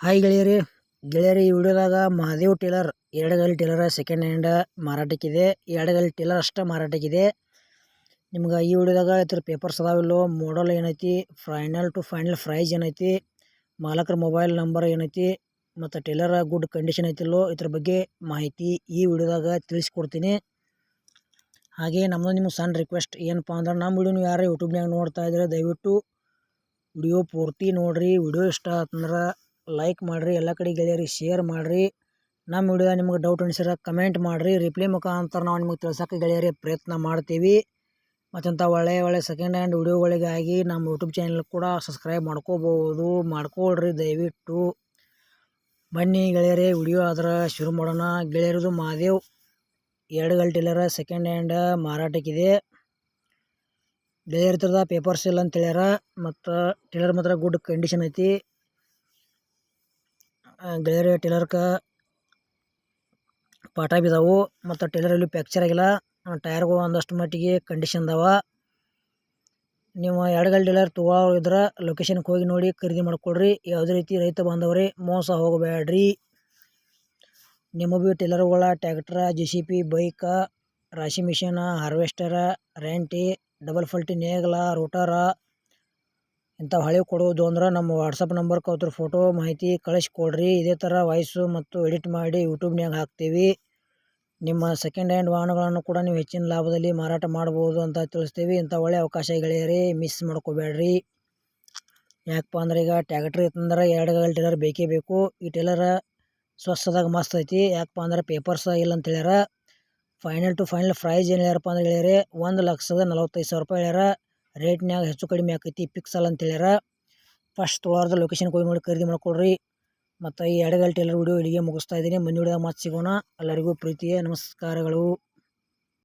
Hi ಗೆಳೆಯರಿ. ಗೆಳೆಯರಿ, ಈ ವಿಡಿಯೋದಾಗ Mahadev trailer Eradagal trailer second hand ಮಾರಾಟಕ್ಕಿದೆ. ಎರಡಗಲ್ tailor ಅಷ್ಟೇ ಮಾರಾಟಕ್ಕಿದೆ. ನಿಮ್ಗೆ ಈ ವಿಡಿಯೋದಾಗ ಇದ್ರ ಪೇಪರ್ಸ್ ಅದಾವಿಲ್ಲೋ ಮಾಡಲ್ ಏನೈತಿ ಫೈನಲ್ ಟು ಫೈನಲ್ ಪ್ರೈಸ್ ಏನೈತಿ, ಮಾಲಕರ ಮೊಬೈಲ್ ನಂಬರ್ ಏನೈತಿ, ಮತ್ತು ಟೇಲರ್ ಗುಡ್ ಕಂಡೀಷನ್ ಐತಿಲ್ಲೋ, ಇದ್ರ ಬಗ್ಗೆ ಮಾಹಿತಿ ಈ ವಿಡಿಯೋದಾಗ ತಿಳಿಸ್ಕೊಡ್ತೀನಿ. ಹಾಗೆ ನಮ್ಮದು ನಿಮ್ಗೆ ಸಣ್ಣ ರಿಕ್ವೆಸ್ಟ್ ಏನಪ್ಪ ಅಂದ್ರೆ ನಮ್ಮ ವಿಡಿಯೋ ನೀವು ಯಾರು ಯೂಟ್ಯೂಬ್ನಾಗ ನೋಡ್ತಾ ಇದ್ರೆ ದಯವಿಟ್ಟು ವಿಡಿಯೋ ಪೂರ್ತಿ ನೋಡಿರಿ. ವಿಡಿಯೋ ಇಷ್ಟ ಆತಂದ್ರೆ ಲೈಕ್ ಮಾಡಿರಿ, ಎಲ್ಲ ಕಡೆ ಗೆಳೆಯರಿಗೆ ಶೇರ್ ಮಾಡಿರಿ. ನಮ್ಮ ವಿಡಿಯೋ ನಿಮ್ಗೆ ಡೌಟ್ ಅನಿಸಿರ ಕಮೆಂಟ್ ಮಾಡಿರಿ. ರಿಪ್ಲೈ ಮುಖಾಂತರ ನಾವು ನಿಮಗೆ ತಿಳ್ಸೋಕೆ ಗೆಳೆಯರಿ ಪ್ರಯತ್ನ ಮಾಡ್ತೀವಿ. ಮತ್ತಂಥ ಒಳ್ಳೆಯ ಒಳ್ಳೆಯ ಸೆಕೆಂಡ್ ಹ್ಯಾಂಡ್ ವಿಡಿಯೋಗಳಿಗಾಗಿ ನಮ್ಮ ಯೂಟ್ಯೂಬ್ ಚಾನಲ್ ಕೂಡ ಸಬ್ಸ್ಕ್ರೈಬ್ ಮಾಡ್ಕೋಬೋದು, ಮಾಡ್ಕೊಳ್ರಿ ದಯವಿಟ್ಟು. ಬನ್ನಿ ಗೆಳೆಯರಿ ವಿಡಿಯೋ ಆದ್ರೆ ಶುರು ಮಾಡೋಣ. ಗೆಳೆಯರದು ಮಹಾದೇವ್, ಎರಡು ಗಲ್ ಟೇಲರ ಸೆಕೆಂಡ್ ಹ್ಯಾಂಡ್ ಮಾರಾಟಕ್ಕಿದೆ. ಗೆಳೆಯರ ಥರದ ಪೇಪರ್ಸ್ ಇಲ್ಲ ಅಂತ ಹೇಳ್ಯಾರ. ಮತ್ತು ಟೇಲರ್ ಮಾತ್ರ ಗುಡ್ ಕಂಡೀಷನ್ ಐತಿ. ಗೆಳೆಯರ ಟೇಲರ್ಕ ಪಾಠ ಬಿದ್ದಾವು. ಮತ್ತು ಟೇಲರಲ್ಲಿ ಫ್ಯಾಕ್ಚರ್ ಆಗಿಲ್ಲ. ಟೈರ್ಗಳು ಒಂದಷ್ಟು ಮಟ್ಟಿಗೆ ಕಂಡೀಷನ್ ಅದಾವ. ನೀವು ಎರಡು ಟೇಲರ್ ತೊಗೊಳೋರು ಇದ್ರೆ ಲೊಕೇಶನ್ಗೆ ಹೋಗಿ ನೋಡಿ ಖರೀದಿ ಮಾಡ್ಕೊಳ್ರಿ ಯಾವುದೇ ರೀತಿ ರೈತ ಬಾಂಧವರೇ, ಮೋಸ ಹೋಗಬೇಡ್ರಿ. ನಿಮ್ಮ ಭೀ ಟೇಲರ್ಗಳ tractor J C P bike, ರಾಶಿ ಮಿಷಿನ, ಹಾರ್ವೆಸ್ಟರ, ರೆಂಟಿ, ಡಬಲ್ ಫಲ್ಟಿ, ನೇಗಲ, ರೋಟಾರ ಇಂಥವು ಹಳೆ ಕೊಡೋದು ಅಂದ್ರೆ ನಮ್ಮ ವಾಟ್ಸಪ್ ನಂಬರ್ ಅದ್ರ ಫೋಟೋ ಮಾಹಿತಿ ಕಳಿಸ್ಕೊಡ್ರಿ. ಇದೇ ಥರ ವಾಯ್ಸು ಮತ್ತು ಎಡಿಟ್ ಮಾಡಿ ಯೂಟ್ಯೂಬ್ನ್ಯಾಗ ಹಾಕ್ತೀವಿ. ನಿಮ್ಮ ಸೆಕೆಂಡ್ ಹ್ಯಾಂಡ್ ವಾಹನಗಳನ್ನು ಕೂಡ ನೀವು ಹೆಚ್ಚಿನ ಲಾಭದಲ್ಲಿ ಮಾರಾಟ ಮಾಡ್ಬೋದು ಅಂತ ತಿಳಿಸ್ತೀವಿ. ಇಂಥ ಒಳ್ಳೆ ಅವಕಾಶ ಗೆಳೆಯರಿ ಮಿಸ್ ಮಾಡ್ಕೋಬೇಡ್ರಿ. ಯಾಕಪ್ಪ ಅಂದ್ರೆ ಈಗ ಟ್ಯಾಕ್ಟ್ರಿ ಇತ್ತಂದ್ರೆ ಎರಡು ಗಲ್ ಟೇಲರ್ ಬೇಕೇ ಬೇಕು. ಈ ಟೇಲರ ಸ್ವಸ್ಥದಾಗ ಮಸ್ತ್ ಐತಿ. ಯಾಕಪ್ಪ ಅಂದ್ರೆ ಪೇಪರ್ಸ್ ಇಲ್ಲ ಅಂತ ಹೇಳ್ಯಾರ. ಫೈನಲ್ ಟು ಫೈನಲ್ ಪ್ರೈಸ್ ಏನು ಹೇಳ್ಯಾರಪ್ಪ ಅಂದ್ರೆ ಗೆಳೆಯರೆ, ಒಂದು ಲಕ್ಷದ ನಲವತ್ತೈದು ಸಾವಿರ ರೂಪಾಯಿ ಹೇಳ್ಯಾರ. ರೇಟ್ನ್ಯಾಗ ಹೆಚ್ಚು ಕಡಿಮೆ ಆಕೈತಿ ಪಿಕ್ಸಲ್ ಅಂತ ಹೇಳ್ಯಾರ. ಫಸ್ಟ್ ವಾರದ ಲೊಕೇಶನ್ಗೆ ಹೋಗಿ ನೋಡಿ ಖರೀದಿ ಮಾಡ್ಕೊಳ್ರಿ ಮತ್ತು ಈ ಎಡಗಲ್ ಟೇಲರ್ ವಿಡಿಯೋ ಇಲ್ಲಿಗೆ ಮುಗಿಸ್ತಾ ಇದ್ದೀನಿ. ಮುಂದಿನ ವಿಡಿಯೋದಾಗ ಸಿಗೋಣ. ಎಲ್ಲರಿಗೂ ಪ್ರೀತಿಯ ನಮಸ್ಕಾರಗಳು.